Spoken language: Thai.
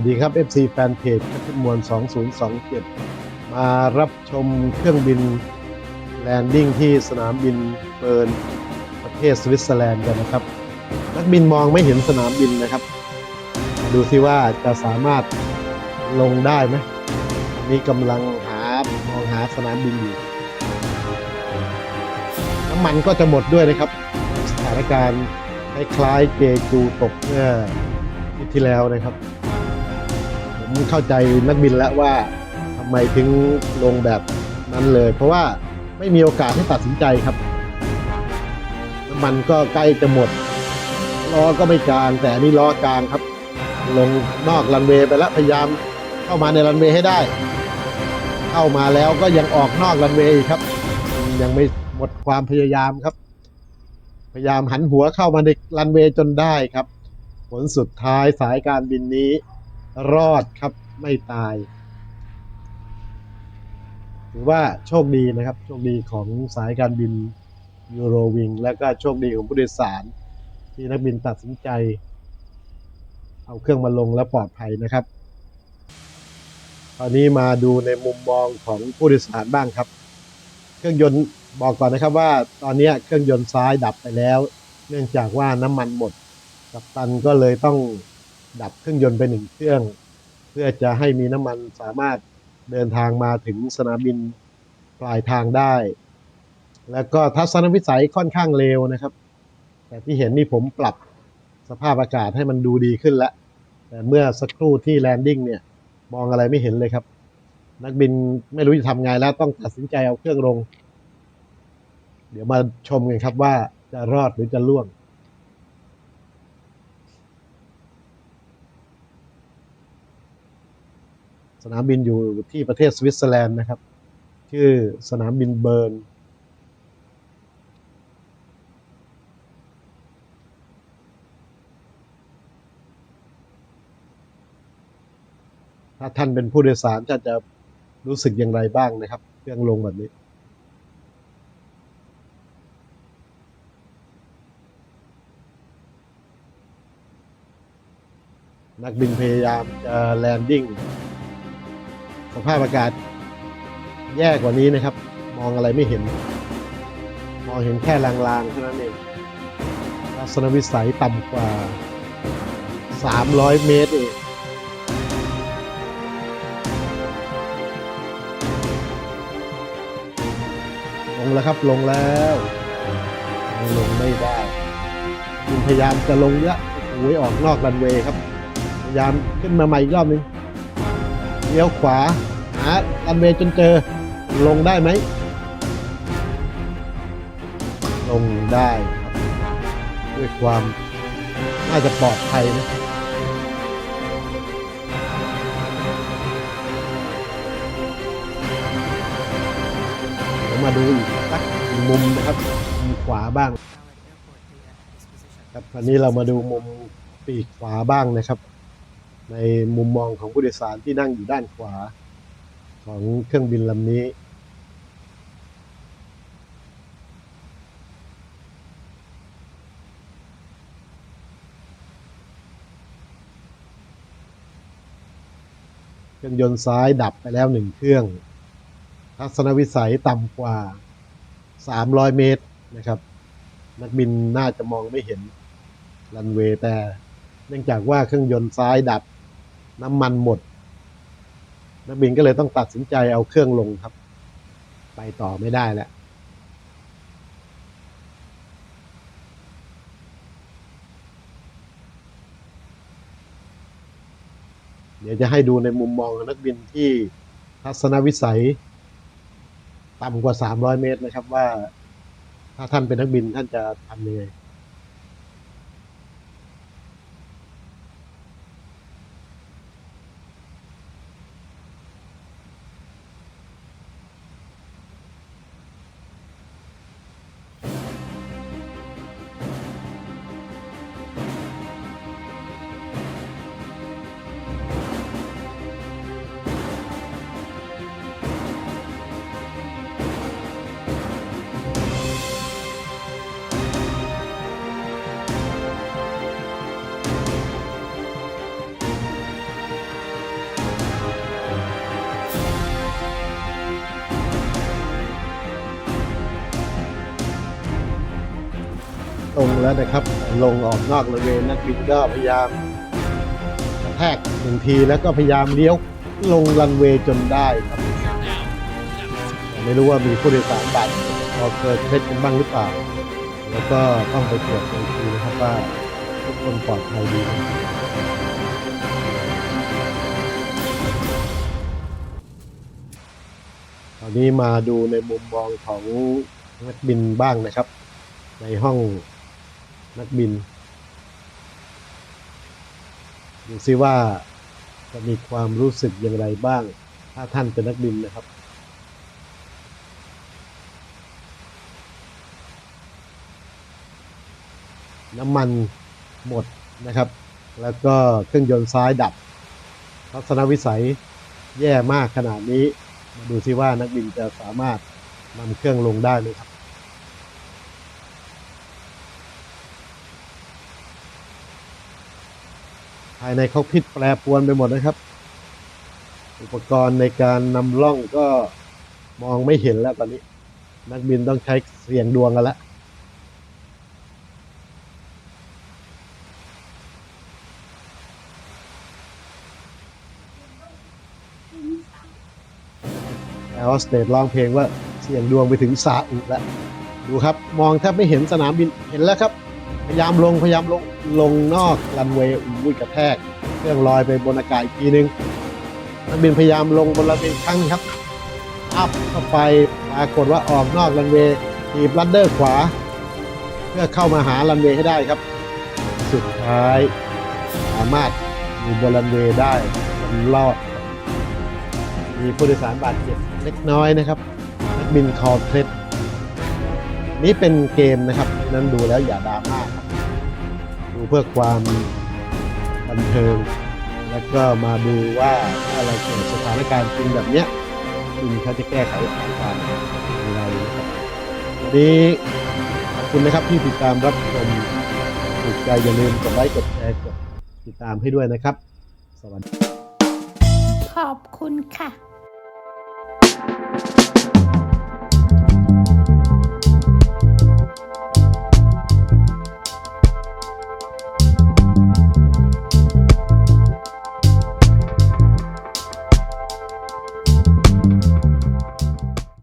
วัสดีครับ FC แฟนเพจพัทมวล 2027 มารับชมเครื่องบินแลนดิ้งที่สนามบินเบิร์นประเทศสวิตเซอร์แลนด์กันนะครับ นักบินมองไม่เห็นสนามบินนะครับ ดูซิว่าจะสามารถลงได้ไหมอันนี้กำลังหามองหาสนามบินอยู่น้ำมันก็จะหมดด้วยนะครับ สถานการณ์คล้ายๆเจจูตกเมื่ออาทิตย์ที่แล้วนะครับ เข้าใจนักบินแล้วว่าทำไมถึงลงแบบนั้นเลย เพราะว่าไม่มีโอกาสให้ตัดสินใจครับน้ำมันก็ใกล้จะหมดล้อก็ไม่กลาง แต่นนี่ล้อกลางครับ ลงนอกรันเวย์ไปแล้วพยายามเข้ามาในรันเวย์ให้ได้ เข้ามาแล้วก็ยังออกนอกรันเวย์อีกครับ ยังไม่หมดความพยายามครับ พยายามหันหัวเข้ามาในรันเวย์จนได้ครับ ผลสุดท้ายสายการบินนี้ รอดครับไม่ตาย ถือว่าโชคดีนะครับ โชคดีของสายการบินยูโรวิง และก็โชคดีของผู้โดยสาร ที่นักบินตัดสินใจ เอาเครื่องมาลงและปลอดภัยนะครับ ตอนนี้มาดูในมุมมองของผู้โดยสารบ้างครับ เครื่องยนต์บอกก่อนนะครับว่าตอนนี้เครื่องยนต์ซ้ายดับไปแล้ว เนื่องจากว่าน้ำมันหมด กัปตันก็เลยต้อง ดับเครื่องยนต์ไปหนึ่งเครื่อง เพื่อจะให้มีน้ำมันสามารถเดินทางมาถึงสนามบินปลายทางได้ แล้วก็ทัศนวิสัยค่อนข้างเร็วนะครับ แต่ที่เห็นนี่ผมปรับสภาพอากาศให้มันดูดีขึ้นแล้ว แต่เมื่อสักครู่ที่แลนดิ้งเนี่ย มองอะไรไม่เห็นเลยครับ นักบินไม่รู้จะทำไงแล้วต้องตัดสินใจเอาเครื่องลง เดี๋ยวมาชมกันครับว่าจะรอดหรือจะล่วง สนามบินอยู่ที่ประเทศสวิตเซอร์แลนด์นะครับ ชื่อสนามบินเบิร์นถ้าท่านเป็นผู้โดยสารท่านจะรู้สึกอย่างไรบ้างนะครับ เครื่องลงแบบนี้นักบินพยายามจะแลนดิ้ง ภาพอากาศ แย่กว่านี้นะครับ มองอะไรไม่เห็น มองเห็นแค่ลางๆเท่านั้นเองทัศนวิสัยต่ำกว่า 300 เมตรเองลงแล้วครับลงแล้วลงไม่ได้พยายามจะลงเยอะโอ้ยออกนอกรันเวย์ครับ พยายามขึ้นมาใหม่อีกรอบหนึง เลี้ยวขวา หารันเวย์จนเจอ ลงได้ไหม ลงได้ครับ ด้วยความน่าจะปลอดภัยนะเดี๋ยวมาดูอีกสักมุมนะครับมุมขวาบ้าง ครับคราวนี้เรามาดูมุมปีกขวาบ้างนะครับ ในมุมมองของผู้โดยสารที่นั่งอยู่ด้านขวา ของเครื่องบินลำนี้ เครื่องยนต์ซ้ายดับไปแล้วหนึ่งเครื่อง ทัศนวิสัยต่ำกว่า 300 เมตรนะครับ นักบินน่าจะมองไม่เห็นรันเวย์แต่เนื่องจากว่าเครื่องยนต์ซ้ายดับ น้ำมันหมด นักบินก็เลยต้องตัดสินใจเอาเครื่องลงครับ ไปต่อไม่ได้แล้วเดี๋ยวจะให้ดูในมุมมองนักบินที่ทัศนวิสัยต่ำกว่า 300 เมตรนะครับว่า ถ้าท่านเป็นนักบินท่านจะทำยังไง ตรงแล้วนะครับ ลงออกนอกระเวนนักบินก็พยายามกระแทกหนึ่งทีแล้วก็พยายามเลี้ยวลงรันเวย์จนได้ครับไม่รู้ว่ามีผู้โดยสารบาดเจ็บพอเกิดเคล็ดกันบ้างหรือเปล่า แล้วก็ต้องไปตรวจอีกทีนะครับว่าทุกคนปลอดภัยดีครับตอนนี้มาดูในมุมมองของนักบินบ้างนะครับ ในห้อง นักบิน ดูซิว่าจะมีความรู้สึกอย่างไรบ้าง ถ้าท่านเป็นนักบินนะครับน้ำมันหมดนะครับ แล้วก็เครื่องยนต์ซ้ายดับ ทัศนวิสัยแย่มากขนาดนี้ มาดูซิว่านักบินจะสามารถนำเครื่องลงได้ไหมครับ ภายในเขาพิษแปรปวนไปหมดนะครับ อุปกรณ์ในการนำล่องก็มองไม่เห็นแล้วตอนนี้ นักบินต้องใช้เสียงดวงกันแล้วแอร์สเตดร้องเพลงว่าเสียงดวงไปถึงซาอุแล้วดูครับ มองแทบไม่เห็นสนามบินเห็นแล้วครับ พยายามลงพยายามลงลงนอกรันเวย์อุ้ยกระแทก เครื่องลอยไปบนอากาศอีกทีนึงนักบินพยายามลงบนรันเวย์ครั้งครับอัพเข้าไปปรากฏว่าออกนอกรันเวย์ทีบลัดเดอร์ขวา เพื่อเข้ามาหารันเวย์ให้ได้ครับ สุดท้ายสามารถอยู่บนรันเวย์ได้จนรอด มีผู้โดยสารบาดเจ็บเล็กน้อยนะครับ นักบินคอเคล็ด นี่เป็นเกมนะครับนั้นดูแล้วอย่าดราม่าครับดูเพื่อความบันเทิง แล้วก็มาดูว่าถ้าเราเกิดสถานการณ์จริงแบบเนี้ยบินเขาจะแก้ไขสถานการณ์อย่างไรนะครับวันนี้ขอบคุณนะครับที่ติดตามรับชมถูกใจอย่าลืมกดไลค์กดแชร์กดติดตามให้ด้วยนะครับ สวัสดี ขอบคุณค่ะ